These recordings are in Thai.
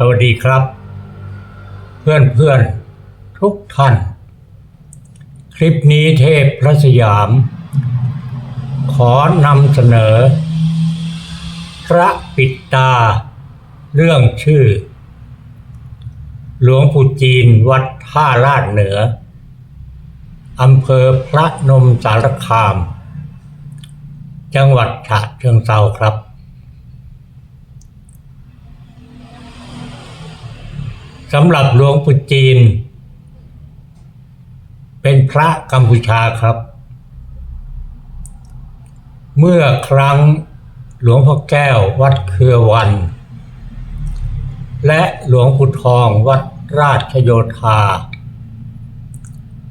สวัสดีครับ เพื่อนเพื่อนทุกท่าน คลิปนี้เทพพระสยาม ขอนำเสนอ พระปิดตา เรื่องชื่อ หลวงปู่จีนวัดท่าลาดเหนืออำเภอพระนมสารคาม จังหวัดฉะเชิงเทราครับ สำหรับหลวงปู่จีน เป็นพระกัมพูชาครับ เมื่อครั้งหลวงพ่อแก้ววัดเครือวัน และหลวงปู่ทองวัดราชโยธา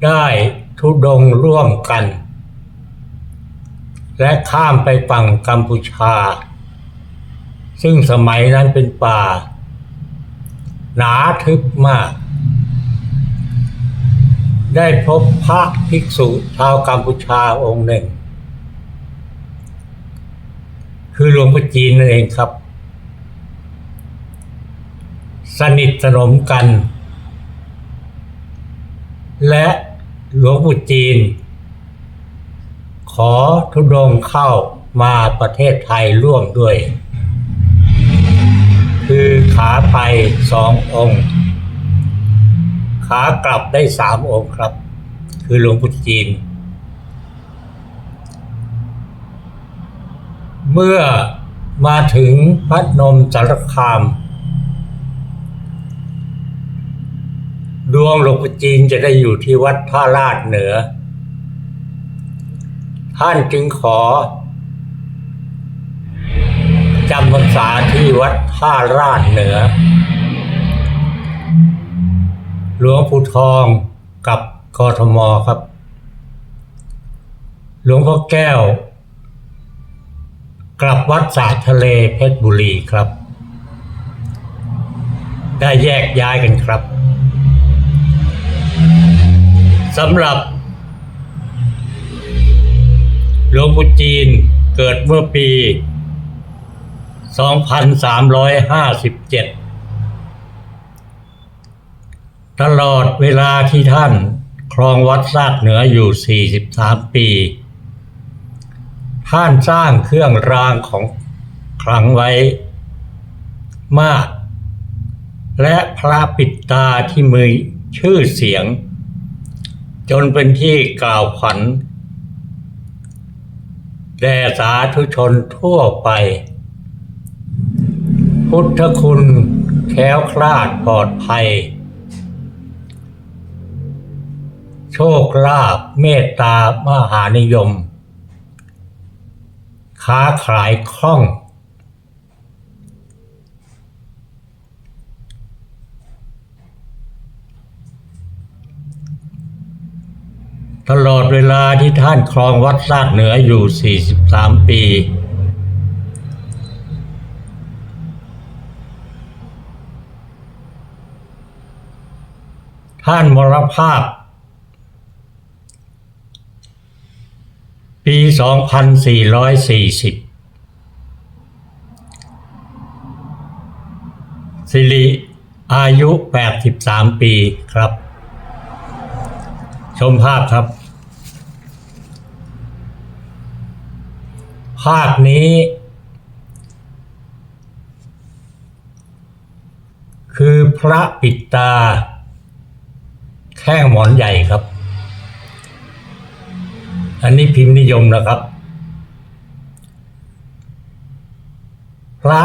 ได้ทุดงร่วมกัน และข้ามไปฝั่งกัมพูชา ซึ่งสมัยนั้นเป็นป่า หนาทึบมาก ได้พบพระภิกษุชาวกัมพูชาองค์หนึ่ง คือหลวงพ่อจีนนั่นเองครับ สนิทสนมกัน และหลวงปู่จีน ขอทุดงเข้ามาประเทศไทยร่วมด้วย คือขาไปสององค์ ขากลับได้สามองค์ครับ คือหลวงปู่จีน เมื่อมาถึงพัดนมสารคาม ดวงหลวงปู่จีนจะได้อยู่ที่วัดท่าลาดเหนือ ท่านจึงขอ จำพรรษาที่วัดท่าราดเหนือ หลวงปู่ทองกับกทมครับ หลวงพ่อแก้ว กลับวัดสาทะเลเพชรบุรีครับ ได้แยกย้ายกันครับสำหรับหลวงปู่จีนเกิดเมื่อปี 2357 ตลอดเวลาที่ท่านครองวัดซาดเหนืออยู่ 43 ปี ท่านสร้างเครื่องรางของขลังไว้มาก และพระปิดตาที่มีชื่อเสียง จนเป็นที่กล่าวขวัญแด่สาธุชนทั่วไป พุทธคุณแค้วคลาดปลอดภัย โชคลาภเมตตามหานิยม ค้าขายคล่อง ตลอดเวลาที่ท่านครองวัดลาดเหนืออยู่ 43 ปี ท่านมรณภาพ ปี 2440 สิริอายุ 83 ปีครับ ชมภาพครับ ภาพนี้คือพระปิดตา แข้งหมอนใหญ่ครับ อันนี้พิมพ์นิยมนะครับ พระ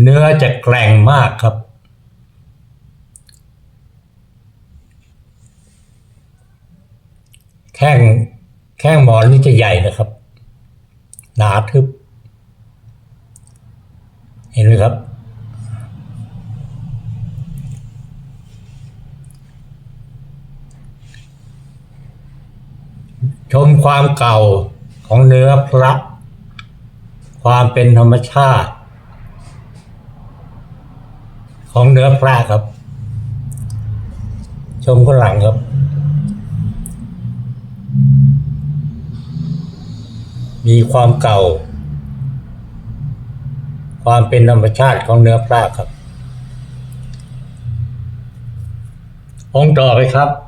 เนื้อจะแกร่งมากครับ แข้งแข้งหมอนนี่จะใหญ่นะครับ หนาทึบ เห็นไหมครับ ชมความเก่าของเนื้อพระ ความเป็นธรรมชาติ ของเนื้อพระครับ ชมข้างหลังครับ มีความเก่า ความเป็นธรรมชาติของเนื้อพระครับ องค์ต่อไปครับ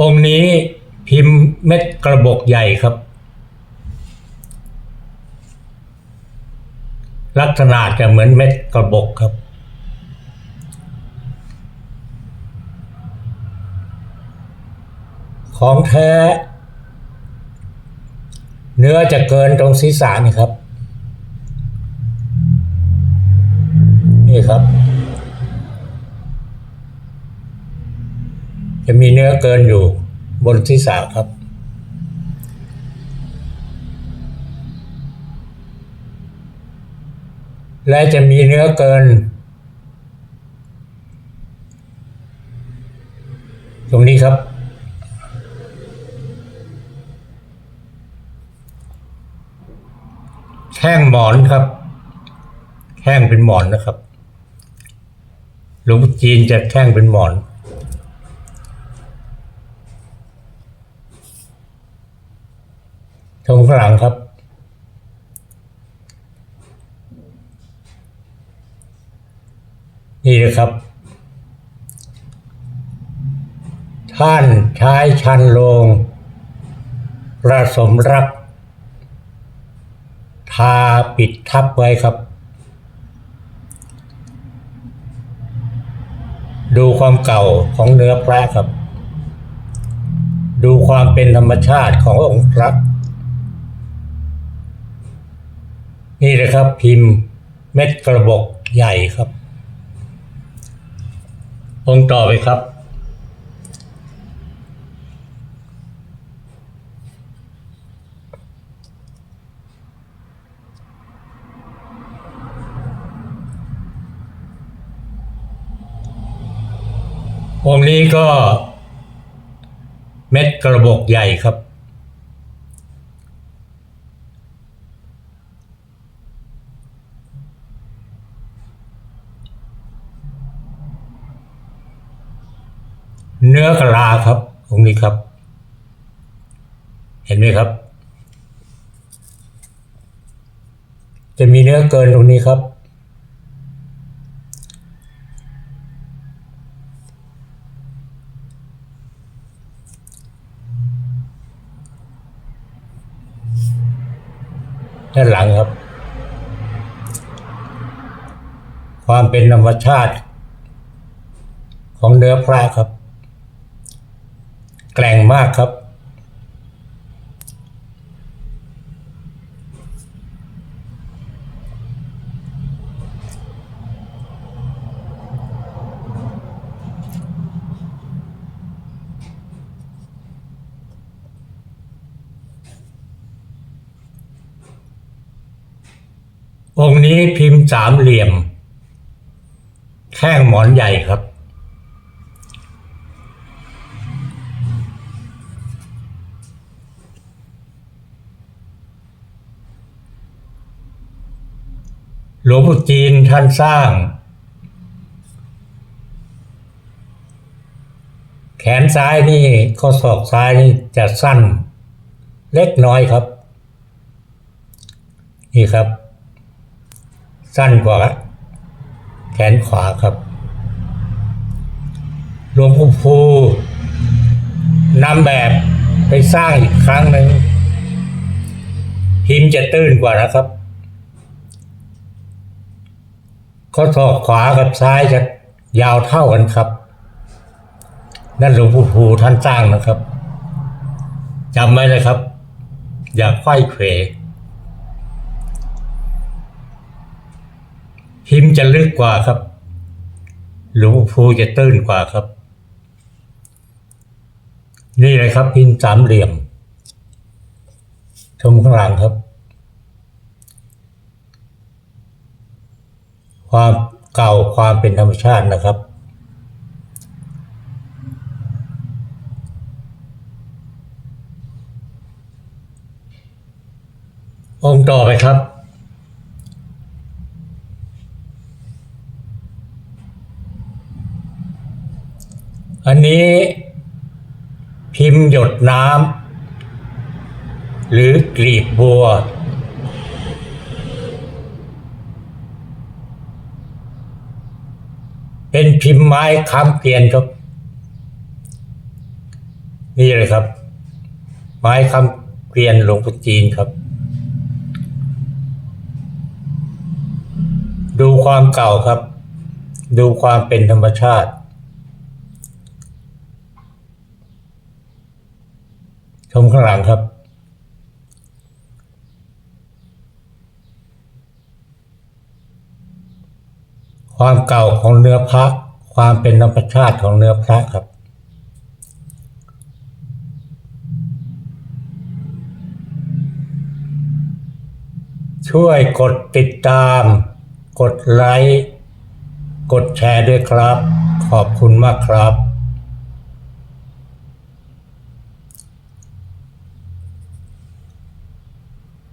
องค์นี้พิมพ์เม็ดกระบอกใหญ่ครับ ลักษณะจะเหมือนเม็ดกระบอกครับของแท้ เนื้อจะเกินตรงศีรษะนี่ครับ เกินอยู่บนศีรษะครับ และจะมีเนื้อเกิน ตรงนี้ครับแข้งหมอนครับแข้งเป็นหมอนนะครับหลวงจีนจะแข้งเป็นหมอน ตรงข้างหลังครับ นี่นะครับ ท่านใช้ชันลงประสมรัก ทาปิดทับไว้ครับ ดูความเก่าของเนื้อพระครับ ดูความเป็นธรรมชาติขององค์พระ นี่นะครับพิมพ์เม็ดกระบอกใหญ่ครับ องต่อไปครับ องนี้ก็เม็ดกระบอกใหญ่ครับ เนื้อกะลาครับองนี้ครับ เห็นไหมครับ จะมีเนื้อเกินตรงนี้ครับ ด้านหลังครับ ความเป็นธรรมชาติ ของเนื้อพระครับ แรงมากครับ องค์นี้พิมพ์สามเหลี่ยม แข้งหมอนใหญ่ครับ หลวงปู่จีนท่านสร้าง แขนซ้ายนี่ข้อศอกซ้ายนี่จะสั้น เล็กน้อยครับ นี่ครับ สั้นกว่าแขนขวาครับหลวงปู่ภูนำแบบไปสร้างอีกครั้งหนึ่งพิมพ์จะตื้นกว่านะครับ ข้อศอกขวากับซ้ายจะยาวเท่ากันครับ นั่นหลวงปู่ภูท่านสร้างนะครับจำไว้เลยครับ อย่าไขว้เขวพิมพ์จะลึกกว่าครับ หลวงปู่ภูจะตื้นกว่าครับ นี่เลยครับพิมพ์สามเหลี่ยมชมข้างหลังครับ ความเก่าความเป็นธรรมชาตินะครับ องค์ต่อไปครับ อันนี้พิมพ์หยดน้ำหรือกรีบบัว เป็นพิมพ์ไม้ค้ำเกลียนครับ นี่เลยครับ ไม้ค้ำเกลียนหลวงปู่จีนครับ ดูความเก่าครับ ดูความเป็นธรรมชาติชมข้างหลังครับ ความเก่าของเนื้อพระ ความเป็นธรรมชาติของเนื้อพระครับ ช่วยกดติดตาม กดไลค์ กดแชร์ด้วยครับ ขอบคุณมากครับ